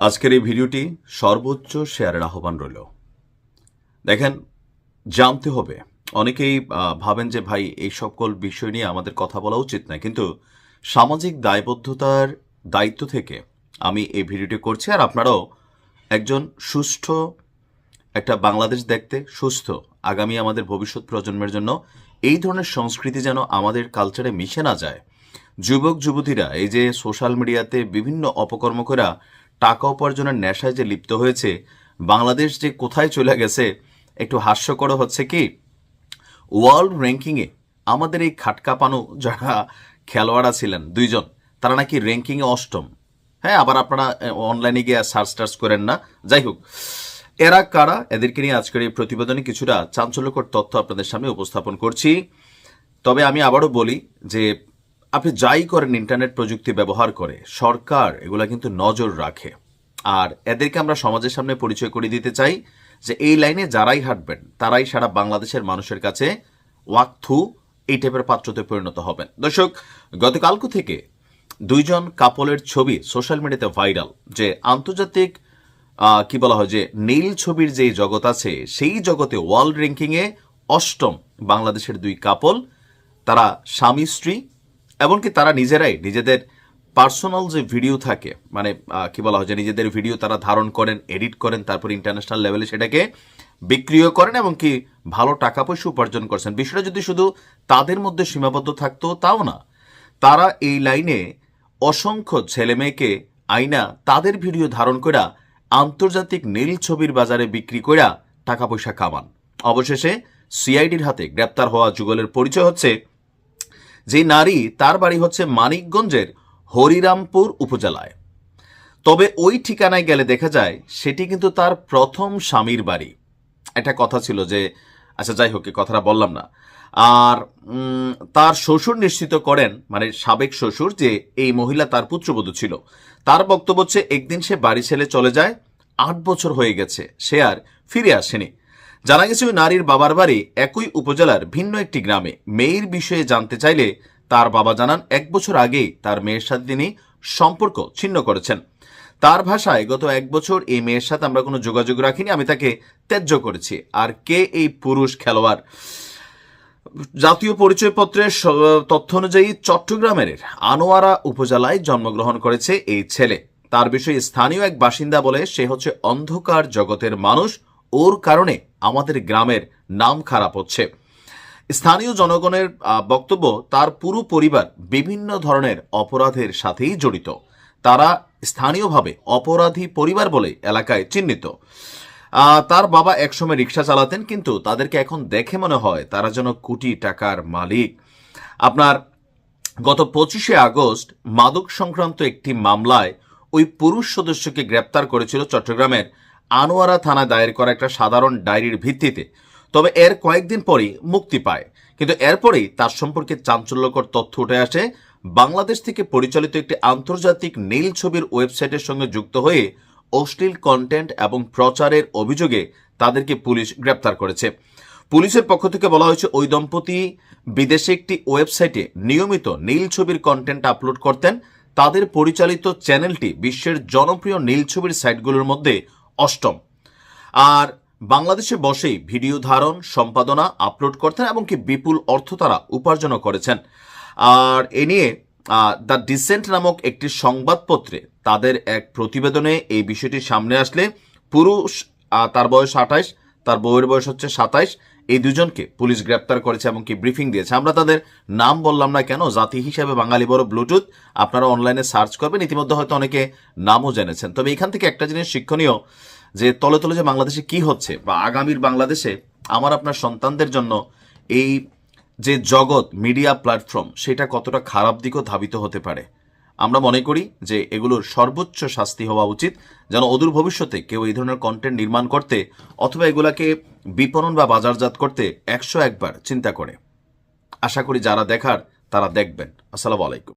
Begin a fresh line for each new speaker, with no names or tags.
আজকের এই ভিডিওটি সর্বোচ্চ শেয়ারের আহ্বান রইল। দেখেন, জানতে হবে, অনেকেই ভাবেন যে, ভাই, এই সকল বিষয় নিয়ে আমাদের কথা বলা উচিত না কিন্তু সামাজিক দায়বদ্ধতার দায়িত্ব থেকে আমি এই ভিডিওটি করছি আর আপনারাও একজন সুষ্ঠু একটা বাংলাদেশ দেখতে, সুস্থ আগামী আমাদের ভবিষ্যৎ প্রজন্মের জন্য এই ধরনের সংস্কৃতি যেন আমাদের কালচারে মিশে না যায়। যুবক যুবতীরা এই যে সোশ্যাল মিডিয়াতে বিভিন্ন অপকর্ম করা টাকা উপার্জনের নেশায় যে লিপ্ত হয়েছে, বাংলাদেশ যে কোথায় চলে গেছে, একটু হাস্যকর হচ্ছে কি? ওয়ার্ল্ড র্যাঙ্কিংয়ে আমাদের এই খাটকাপানো যারা খেলোয়াড়রা ছিলেন দুইজন, তারা নাকি র্যাঙ্কিংয়ে অষ্টম। হ্যাঁ আবার আপনারা অনলাইনে গিয়ে সার্চ টার্চ করেন না। যাই হোক, এরা কারা? এদেরকে নিয়ে আজকের এই প্রতিবেদনে কিছুটা চাঞ্চল্যকর তথ্য আপনাদের সামনে উপস্থাপন করছি। তবে আমি আবারও বলি যে আপনি যাই করেন ইন্টারনেট প্রযুক্তি ব্যবহার করে, সরকার এগুলা কিন্তু নজর রাখে। আর এদেরকে আমরা সমাজের সামনে পরিচয় করে দিতে চাই যে এই লাইনে যারাই হাঁটবেন, তারাই সারা বাংলাদেশের মানুষের কাছে ওয়াকথু এই টাইপের পাত্রতে পরিণত হবেন। দর্শক, গতকালকে থেকে দুইজন কাপলের ছবি সোশ্যাল মিডিয়াতে ভাইরাল যে আন্তর্জাতিক কি বলা হয়, যে নীল ছবির যে জগৎ আছে, সেই জগতে ওয়ার্ল্ড র্যাঙ্কিংয়ে অষ্টম বাংলাদেশের দুই কাপল তারা স্বামী স্ত্রী এমনকি তারা নিজেরাই নিজেদের পার্সোনাল যে ভিডিও থাকে মানে কি বলা হয় যে নিজেদের ভিডিও তারা ধারণ করেন, এডিট করেন, তারপর ইন্টারন্যাশনাল লেভেলে সেটাকে বিক্রিও করেন এবং কি ভালো টাকা পয়সা উপার্জন করছেন। বিষয়টা যদি শুধু তাদের মধ্যে সীমাবদ্ধ থাকতো, তাও না। তারা এই লাইনে অসংখ্য ছেলে মেয়েকে আইনা তাদের ভিডিও ধারণ করা আন্তর্জাতিক নীল ছবির বাজারে বিক্রি করা টাকা পয়সা কামান। অবশেষে সিআইডির হাতে গ্রেপ্তার হওয়া যুগলের পরিচয় হচ্ছে যে নারী তার বাড়ি হচ্ছে মানিকগঞ্জের হরিরামপুর উপজেলায়। তবে ওই ঠিকানায় গেলে দেখা যায় সেটি কিন্তু তার প্রথম স্বামীর বাড়ি। একটা কথা ছিল যে আচ্ছা যাই হোক কথাটা বললাম না। আর তার শ্বশুর নিশ্চিত করেন মানে সাবেক শ্বশুর, যে এই মহিলা তার পুত্রবধূ ছিল। তার বক্তব্য হচ্ছে, একদিন সে বাড়ি ছেড়ে চলে যায়, আট বছর হয়ে গেছে, সে আর ফিরে আসেনি। জানা গেছে ওই নারীর বাবার বাড়ি একই উপজেলার ভিন্ন একটি গ্রামে। মেয়ের বিষয়ে জানতে চাইলে তার বাবা জানান, এক বছর আগেই তার মেয়ের সাথে তিনি সম্পর্ক ছিন্ন করেছেন। তার ভাষায় গত এক বছর এই মেয়ের সাথে আমরা কোনো যোগাযোগ রাখিনি, আমি তাকে ত্যায্য করেছি। আর কে এই পুরুষ খেলোয়াড়? জাতীয় পরিচয়পত্রের তথ্য অনুযায়ী চট্টগ্রামের আনোয়ারা উপজেলায় জন্মগ্রহণ করেছে এই ছেলে। তার বিষয়ে স্থানীয় এক বাসিন্দা বলে, সে হচ্ছে অন্ধকার জগতের মানুষ। ওর কারণে আমাদের গ্রামের নাম খারাপ হচ্ছে। স্থানীয় জনগণের বক্তব্য তার পুরো পরিবার বিভিন্ন ধরনের অপরাধের সাথেই জড়িত। তারা স্থানীয়ভাবে অপরাধী পরিবার বলে এলাকায় চিহ্নিত। তার বাবা একসময় রিক্সা চালাতেন, কিন্তু তাদেরকে এখন দেখে মনে হয় তারা যেন কোটি টাকার মালিক। আপনার গত পঁচিশে আগস্ট মাদক সংক্রান্ত একটি মামলায় ওই পুরুষ সদস্যকে গ্রেপ্তার করেছিল চট্টগ্রামের আনোয়ারা থানায় দায়ের করা একটা সাধারণ ডায়েরির ভিত্তিতে। তবে এর কয়েকদিন পরই মুক্তি পায়। কিন্তু এরপরেই তার সম্পর্কে চাঞ্চল্যকর তথ্য উঠে আসে। বাংলাদেশ থেকে পরিচালিত একটি আন্তর্জাতিক নীল ছবির ওয়েবসাইটের সঙ্গে যুক্ত হয়ে অশ্লীল কন্টেন্ট এবং প্রচারের অভিযোগে তাদেরকে পুলিশ গ্রেপ্তার করেছে। পুলিশের পক্ষ থেকে বলা হয়েছে, ওই দম্পতি বিদেশে একটি ওয়েবসাইটে নিয়মিত নীল ছবির কন্টেন্ট আপলোড করতেন। তাদের পরিচালিত চ্যানেলটি বিশ্বের জনপ্রিয় নীল ছবির সাইটগুলোর মধ্যে অষ্টম। আর বাংলাদেশে বসেই ভিডিও ধারণ, সম্পাদনা, আপলোড করতেন এবং কি বিপুল অর্থ তারা উপার্জনও করেছেন। আর এ নিয়ে দ্য ডিসেন্ট নামক একটি সংবাদপত্রে তাদের এক প্রতিবেদনে এই বিষয়টি সামনে আসলে পুরুষ তার বয়স আঠাইশ, তার বউয়ের বয়স হচ্ছে সাতাইশ এই দুজনকে পুলিশ গ্রেপ্তার করেছে এবং কি ব্রিফিং দিয়েছে। আমরা তাদের নাম বললাম না কেন, জাতি হিসাবে বাঙালি বড় ব্লুটুথ। আপনারা অনলাইনে সার্চ করবেন, ইতিমধ্যে হয়তো অনেকে নামও জেনেছেন। তবে এখান থেকে একটা জিনিস শিক্ষণীয়, যে তলে তলে যে বাংলাদেশে কি হচ্ছে বা আগামীর বাংলাদেশে আমার আপনার সন্তানদের জন্য এই যে জগৎ মিডিয়া প্ল্যাটফর্ম, সেটা কতটা খারাপ দিকও ধাবিত হতে পারে। আমরা মনে করি যে এগুলোর সর্বোচ্চ শাস্তি হওয়া উচিত, যেন অদূর ভবিষ্যতে কেউ এই ধরনের কন্টেন্ট নির্মাণ করতে অথবা এগুলাকে বিপণন বা বাজারজাত করতে একশো একবার চিন্তা করে। আশা করি যারা দেখার, তারা দেখবেন। আসসালামু আলাইকুম।